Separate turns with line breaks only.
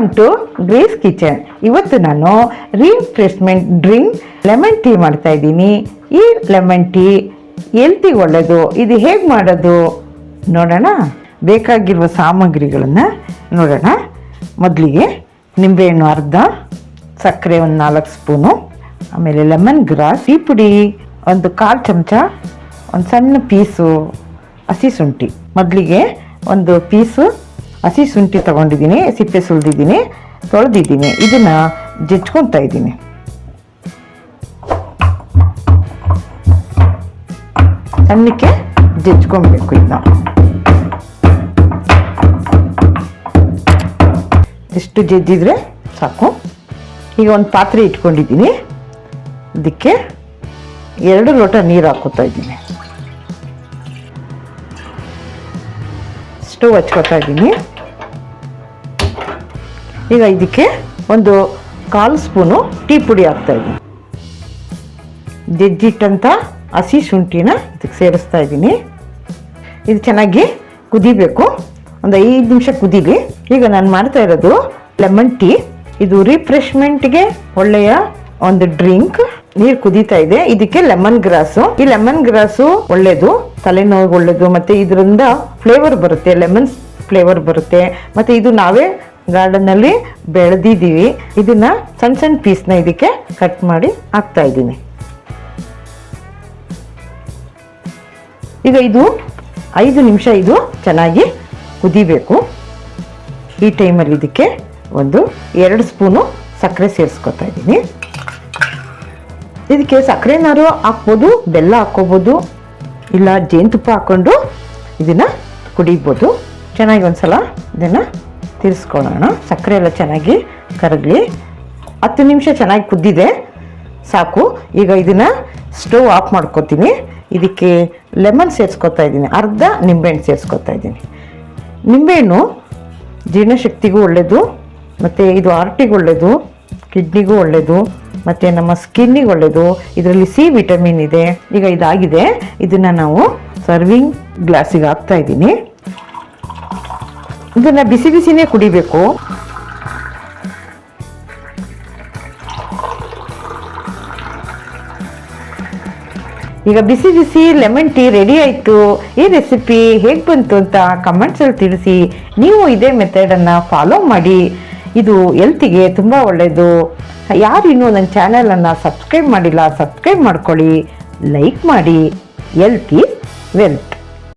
Welcome to Greece kitchen ಇವತ್ತು ನಾನು refreshment drink lemon tea ಮಾಡ್ತಾ ಇದ್ದೀನಿ. ಈ ಲೆಮನ್ ಟೀ ಎಲ್ತಿಗೆ ಒಳ್ಳೆಯದು ಇದು ಹೇಗೆ ಮಾಡೋದು ನೋಡೋಣ. ಬೇಕಾಗಿರುವ ಸಾಮಗ್ರಿಗಳನ್ನು ನೋಡೋಣ. ಮೊದಲಿಗೆ ನಿಂಬೆಹಣ್ಣು ಅರ್ಧ, ಸಕ್ಕರೆ ಒಂದು ನಾಲ್ಕು ಸ್ಪೂನು, ಆಮೇಲೆ ಲೆಮನ್ ಗ್ರಾಸ್ ಈ ಪುಡಿ, ಒಂದು ಕಾಲು ಚಮಚ, ಒಂದು ಸಣ್ಣ ಪೀಸು ಹಸಿ ಶುಂಠಿ. ಮೊದಲಿಗೆ ಒಂದು ಪೀಸು ಹಸಿ ಶುಂಠಿ ತಗೊಂಡಿದ್ದೀನಿ, ಸಿಪ್ಪೆ ಸುಲಿದಿದ್ದೀನಿ, ತೊಳೆದಿದ್ದೀನಿ, ಇದನ್ನು ಜಜ್ಕೊತಾ ಇದ್ದೀನಿ. ಸಣ್ಣಕ್ಕೆ ಜಜ್ಕೊಬೇಕು ಇದನ್ನ ಇಷ್ಟು ಜಜ್ಜಿದ್ರೆ ಸಾಕು. ಈಗ ಒಂದು ಪಾತ್ರೆ ಇಟ್ಕೊಂಡಿದ್ದೀನಿ. ಅದಕ್ಕೆ ಎರಡು ಲೋಟ ನೀರು ಹಾಕೋತಾ ಇದ್ದೀನಿ. ಸ್ಟವ್ ಹಚ್ಕೋತಾ ಇದ್ದೀನಿ. ಈಗ ಇದಕ್ಕೆ ಒಂದು ಕಾಲು ಸ್ಪೂನು ಟೀ ಪುಡಿ ಹಾಕ್ತಾ ಇದ್ದೀನಿ. ಜಜ್ಜಿಟ್ಟಂಥ ಹಸಿ ಶುಂಠಿನ ಇದಕ್ಕೆ ಸೇರಿಸ್ತಾ ಇದ್ದೀನಿ. ಇದು ಚೆನ್ನಾಗಿ ಕುದಿಬೇಕು. ಒಂದು ಐದು ನಿಮಿಷ ಕುದೀಲಿ. ಈಗ ನಾನು ಮಾಡ್ತಾ ಇರೋದು ಲೆಮನ್ ಟೀ ಇದು ರಿಫ್ರೆಶ್ಮೆಂಟ್ಗೆ ಒಳ್ಳೆಯ ಒಂದು ಡ್ರಿಂಕ್ ನೀರು ಕುದೀತಾ ಇದೆ. ಇದಕ್ಕೆ ಲೆಮನ್ ಗ್ರಾಸು ಈ ಲೆಮನ್ ಗ್ರಾಸು ಒಳ್ಳೇದು ತಲೆನೋವಿಗೆ ಒಳ್ಳೇದು, ಮತ್ತೆ ಇದರಿಂದ ಫ್ಲೇವರ್ ಬರುತ್ತೆ ಲೆಮನ್ ಫ್ಲೇವರ್ ಬರುತ್ತೆ. ಮತ್ತೆ ಇದು ನಾವೇ ಗಾರ್ಡನ್ನಲ್ಲಿ ಬೆಳೆದಿದ್ದೀವಿ. ಇದನ್ನ ಸಣ್ಣ ಸಣ್ಣ ಪೀಸ್ನ ಇದಕ್ಕೆ ಕಟ್ ಮಾಡಿ ಹಾಕ್ತಾ ಇದ್ದೀನಿ. ಈಗ ಇದು ಐದು ನಿಮಿಷ ಇದು ಚೆನ್ನಾಗಿ ಕುದಿಬೇಕು. ಈ ಟೈಮಲ್ಲಿ ಇದಕ್ಕೆ ಒಂದು ಎರಡು ಸ್ಪೂನು ಸಕ್ಕರೆ ಸೇರಿಸ್ಕೊತಾ ಇದ್ದೀನಿ. ಇದಕ್ಕೆ ಸಕ್ಕರೆನಾರು ಹಾಕ್ಬೋದು, ಬೆಲ್ಲ ಹಾಕ್ಕೋಬೋದು, ಇಲ್ಲ ಜೇನುತುಪ್ಪ ಹಾಕ್ಕೊಂಡು ಇದನ್ನು ಕುಡಿಬೋದು. ಚೆನ್ನಾಗಿ ಒಂದ್ಸಲ ಇದನ್ನು ತಿರ್ಸ್ಕೊಳ್ಳೋಣ. ಸಕ್ಕರೆ ಎಲ್ಲ ಚೆನ್ನಾಗಿ ಕರಗಲಿ. ಹತ್ತು ನಿಮಿಷ ಚೆನ್ನಾಗಿ ಕುದ್ದಿದೆ. ಸಾಕು. ಈಗ ಇದನ್ನು ಸ್ಟವ್ ಆಫ್ ಮಾಡ್ಕೊತೀನಿ. ಇದಕ್ಕೆ ಲೆಮನ್ ಸೇರಿಸ್ಕೊತಾ ಇದ್ದೀನಿ. ಅರ್ಧ ನಿಂಬೆಹಣ್ಣು ಸೇರಿಸ್ಕೊತಾ ಇದ್ದೀನಿ. ನಿಂಬೆಹಣ್ಣು ಜೀರ್ಣಶಕ್ತಿಗೂ ಒಳ್ಳೆಯದು ಮತ್ತು ಇದು ಆರ್ಟಿಗೆ ಒಳ್ಳೆಯದು ಕಿಡ್ನಿಗೂ ಒಳ್ಳೆಯದು ಮತ್ತು ನಮ್ಮ ಸ್ಕಿನ್ನಿಗೆ ಒಳ್ಳೆಯದು ಇದರಲ್ಲಿ ಸಿ ವಿಟಮಿನ್ ಇದೆ. ಈಗ ಇದಾಗಿದೆ. ಇದನ್ನು ನಾವು ಸರ್ವಿಂಗ್ ಗ್ಲಾಸಿಗೆ ಹಾಕ್ತಾ ಇದ್ದೀನಿ. ಇದನ್ನು ಬಿಸಿ ಬಿಸಿನೇ ಕುಡಿಬೇಕು. ಈಗ ಬಿಸಿ ಬಿಸಿ ಲೆಮನ್ ಟೀ ರೆಡಿ ಆಯಿತು. ಈ ರೆಸಿಪಿ ಹೇಗೆ ಬಂತು ಅಂತ ಕಮೆಂಟ್ಸಲ್ಲಿ ತಿಳಿಸಿ. ನೀವು ಇದೇ ಮೆಥಡನ್ನು ಫಾಲೋ ಮಾಡಿ. ಇದು ಎಲ್ತಿಗೆ ತುಂಬ ಒಳ್ಳೆಯದು ಯಾರು ಇನ್ನೂ ನನ್ನ ಚಾನಲನ್ನು ಸಬ್ಸ್ಕ್ರೈಬ್ ಮಾಡಿಲ್ಲ ಸಬ್ಸ್ಕ್ರೈಬ್ ಮಾಡ್ಕೊಳ್ಳಿ. ಲೈಕ್ ಮಾಡಿ. Health wealth